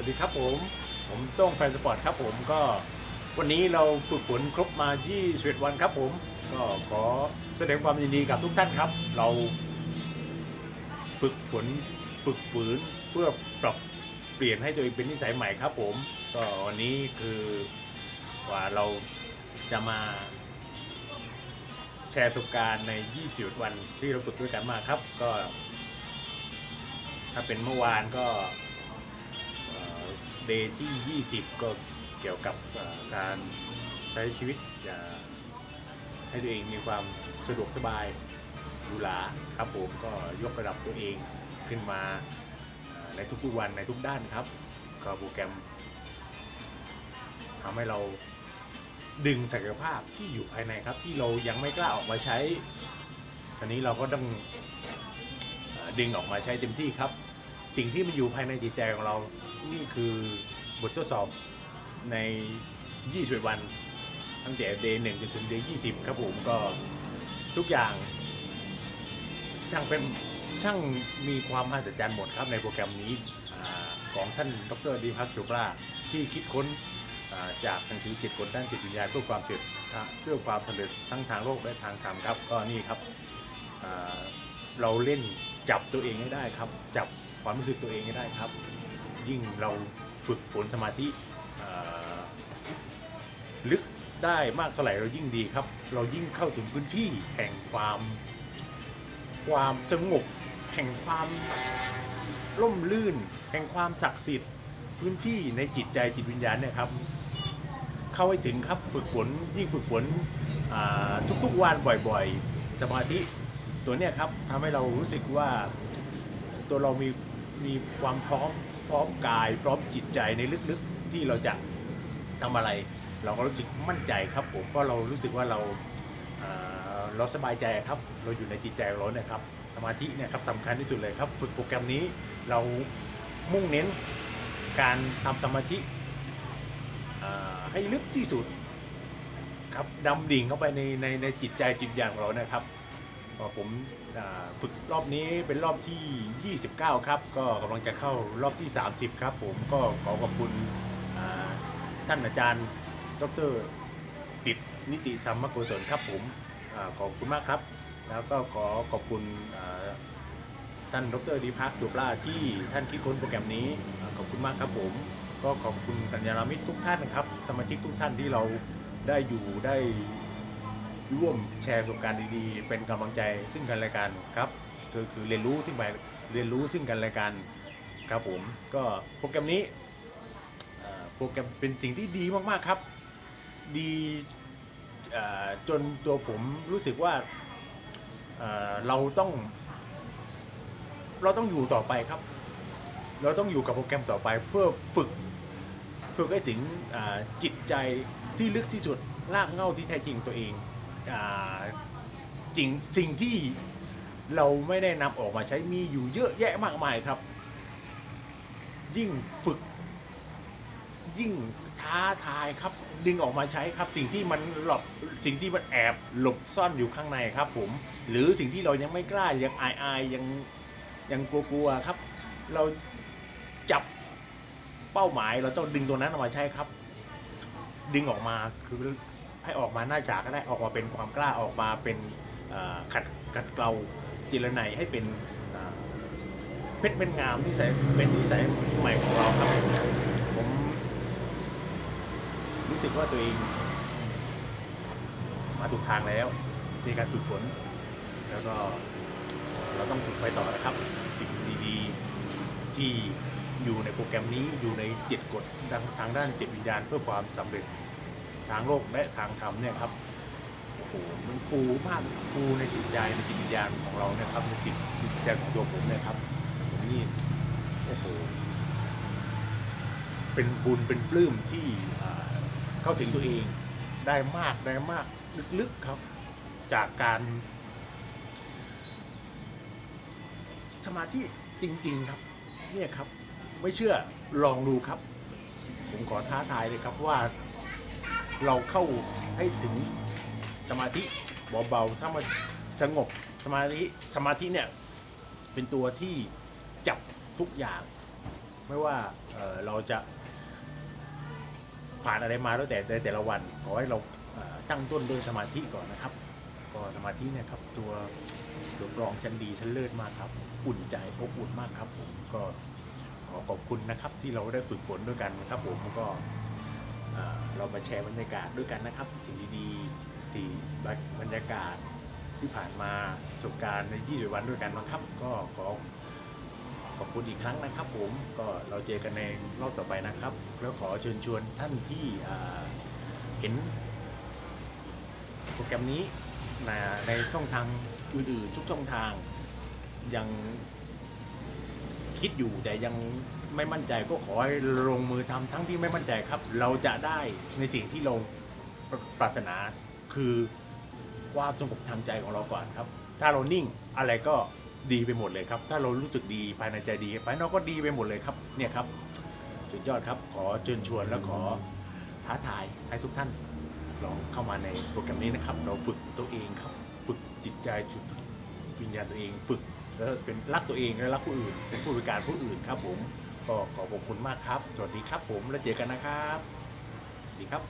วัสดีครับผม ผมต้งแฟนสปอร์ตครับผมก็วันนี้เราฝึกฝนครบมา 21 วันครับผม ก็ขอแสดงความยินดีกับทุกท่านครับ เราฝึกฝนฝึกฝืนเพื่อปรับเปลี่ยนให้ตัวเองเป็นนิสัยใหม่ครับผม ก็วันนี้คือว่าเราจะมาแชร์ประสบการณ์ใน 21 วันที่เราฝึกด้วยกันมาครับ ก็ ถ้าเป็นเมื่อวานก็ เดย์ที่ 20 ก็เกี่ยวกับการใช้ชีวิตอย่าให้ตัวเองมีความสะดวกสบายหรูหราครับผมก็ยกระดับตัวเองขึ้นมาในทุกๆวันในทุกด้านครับ ก็โปรแกรมทำให้เราดึงศักยภาพที่อยู่ภายในครับ ที่เรายังไม่กล้าออกมาใช้ทีนี้เราก็ต้องดึงออกมาใช้เต็มที่ครับ สิ่งที่มันอยู่ภายในจิตใจของเรา นี่คือบททดสอบใน 21 วัน ตั้งแต่เดย์หนึ่งจนถึงเดย์20ครับผมก็ทุกอย่าง ช่างเป็นช่างมีความมหัศจรรย์หมดครับในโปรแกรมนี้อาของท่านดรดีพักโจปราที่คิดค้นอ่าจากหนังสือจิตกลด้านจิตวิญญาณเพื่อความเสร็จเพื่อความสำเร็จทั้งทางโลกและทางธรรมครับ ก็นี่ครับอ่าเราเล่นจับตัวเองให้ได้ครับ จับความรู้สึกตัวเองให้ได้ครับ ยิ่งเราฝึกฝนสมาธิลึกได้มากเท่าไหร่เรายิ่งดีครับ เรายิ่งเข้าถึงพื้นที่แห่งความ ความสงบ แห่งความร่มรื่น แห่งความศักดิ์สิทธิ์ พื้นที่ในจิตใจจิตวิญญาณเนี่ยครับเข้าให้ถึงครับฝึกฝนยิ่งฝึกฝนทุกๆวันบ่อยๆ สมาธิตัวเนี้ยครับทำให้เรารู้สึกว่าตัวเรามีมีความพร้อม พร้อมกาย พร้อมจิตใจในลึกๆที่เราจะทำอะไร เราก็รู้สึกมั่นใจครับผมเพราะเรารู้สึกว่าเราเราสบายใจครับเราอยู่ในจิตใจเราเนี่ยครับสมาธิเนี่ยครับสำคัญที่สุดเลยครับฝึกโปรแกรมนี้เรามุ่งเน้นการทำสมาธิให้ลึกที่สุดครับดำดิ่งเข้าไปในในในจิตใจจิตวิญญาณของเรานะครับ ผมฝึกรอบนี้เป็นรอบที่ 29 ครับ ก็กำลังจะเข้ารอบที่ 30 ครับ ผมก็ขอขอบคุณท่านอาจารย์ ดรติดนิติธรรมโกศลครับผมอขอบคุณมากครับ แล้วก็ขอขอบคุณท่านดรดีพักดุปลาที่ท่านคิดค้นโปรแกรมนี้ขอบคุณมากครับผม ก็ขอบคุณกัญญาณมิตรทุกท่านนะครับ สมาชิกทุกท่านที่เราได้อยู่ได้ ร่วมแชร์ประสบการณ์ดีๆ เป็นกำลังใจซึ่งกันและกันครับคือคือเรียนรู้ซึ่งไปเรียนรู้ซึ่งกันและกันครับผมก็โปรแกรมนี้โปรแกรมเป็นสิ่งที่ดีมากๆครับ ดีจนตัวผมรู้สึกว่าเราต้อง เราต้องอยู่ต่อไปครับ เราต้องอยู่กับโปรแกรมต่อไปเพื่อฝึกฝึกให้ถึงจิตใจที่ลึกที่สุดรากเง้าที่แท้จริงตัวเอง จริงสิ่งที่เราไม่ได้นำออกมาใช้มีอยู่เยอะแยะมากมายครับ ยิ่งฝึก ยิ่งท้าทายครับ ดึงออกมาใช้ครับ สิ่งที่มันหลบสิ่งที่มันแอบหลบซ่อนอยู่ข้างในครับผม หรือสิ่งที่เรายังไม่กล้ายังอายอายยังยังกลัวๆครับ เราจับเป้าหมายเราต้องดึงตัวนั้นออกมาใช้ครับ ดึงออกมาคือ ให้ออกมาหน้าฉากก็ได้ออกมาเป็นความกล้าออกมาเป็นขัดขัดเกลาจิรนัยให้เป็นเพชรเป็นงามนิสัยเป็นนิสัยใหม่ของเราครับผมรู้สึกว่าตัวเองมาถูกทางแล้วในการฝึกฝน แล้วก็เราต้องฝึกไปต่อนะครับ สิ่งดีๆที่อยู่ในโปรแกรมนี้อยู่ในเจ็ดกฎทางด้านจิตวิญญาณเพื่อความสำเร็จ ทางโลกและทางธรรมเนี่ยครับโอ้โหมันฟูมากฟูในจิตใจในจิตวิญญาณของเราเนี่ยครับในจิตวิญญาณของตัวผมเนี่ยครับผมนี่โอ้โหเป็นบุญเป็นปลื้มที่เข้าถึงตัวเองได้มากได้มากลึกๆครับ จากการสมาธิจริง ๆครับเนี่ยครับ ไม่เชื่อลองดูครับ ผมขอท้าทายเลยครับว่า เราเข้าให้ถึงสมาธิเบาๆถ้ามาสงบสมาธิสมาธิเนี่ยเป็นตัวที่จับทุกอย่าง ไม่ว่าเเราจะผ่านอะไรมาแล้วแต่แต่แต่ละวันขอให้เราเตั้งต้นด้วยสมาธิก่อนนะครับ ก็สมาธิเนี่ยครับตัวตัวกรองชั้นดีชั้นเลิศมากครับ อุ่นใจอบอุ่นมากครับผมก็ขอขอบคุณนะครับที่เราได้ฝึกฝนด้วยกันนะครับผมก็ เรามาแชร์บรรยากาศด้วยกันนะครับสิ่งดีๆที่บรรยากาศที่ผ่านมาประสบการณ์ใน 20 วันด้วยกันนะครับ ก็ขอขอบคุณอีกครั้งนะครับ ผมก็เราเจอกันในรอบต่อไปนะครับ แล้วขอเชิญชวนท่านที่เห็นโปรแกรมนี้ในในช่องทางอื่นๆทุกช่องทางยังคิดอยู่แต่ยัง ไม่มั่นใจก็ขอให้ลงมือทำทั้งที่ไม่มั่นใจครับ เราจะได้ในสิ่งที่เราปรารถนาคือความสงบทางใจของเราก่อนครับ ถ้าเรานิ่งอะไรก็ดีไปหมดเลยครับ ถ้าเรารู้สึกดีภายในใจดีภายนอกก็ดีไปหมดเลยครับ เนี่ยครับสุดยอดครับขอเชิญชวนและขอท้าทายให้ทุกท่านลองเข้ามาในโปรแกรมนี้นะครับ เราฝึกตัวเองครับ ฝึกจิตใจฝึกวิญญาณตัวเอง ฝึกแล้วเป็นรักตัวเองและรักผู้อื่นเป็นผู้บริการผู้อื่นครับผม ก็ขอขอบคุณมากครับ สวัสดีครับผมแล้วเจอกันนะครับ ดีครับ